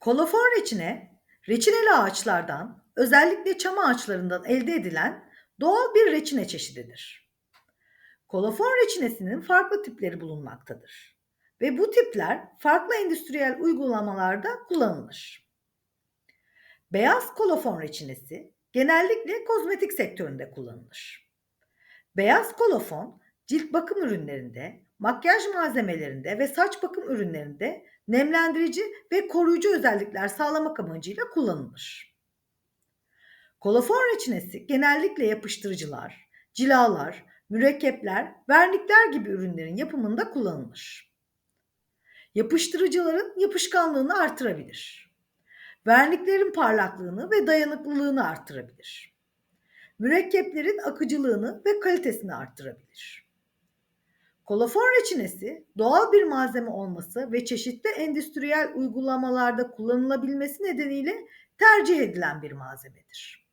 Kolofor reçine, reçineli ağaçlardan, özellikle çam ağaçlarından elde edilen doğal bir reçine çeşididir. Kolofor reçinesinin farklı tipleri bulunmaktadır ve bu tipler farklı endüstriyel uygulamalarda kullanılır. Beyaz kolofon reçinesi genellikle kozmetik sektöründe kullanılır. Beyaz kolofon cilt bakım ürünlerinde, makyaj malzemelerinde ve saç bakım ürünlerinde nemlendirici ve koruyucu özellikler sağlamak amacıyla kullanılır. Kolofon reçinesi genellikle yapıştırıcılar, cilalar, mürekkepler, vernikler gibi ürünlerin yapımında kullanılır. Yapıştırıcıların yapışkanlığını artırabilir. Verniklerin parlaklığını ve dayanıklılığını artırabilir. Mürekkeplerin akıcılığını ve kalitesini arttırabilir. Kolofor reçinesi doğal bir malzeme olması ve çeşitli endüstriyel uygulamalarda kullanılabilmesi nedeniyle tercih edilen bir malzemedir.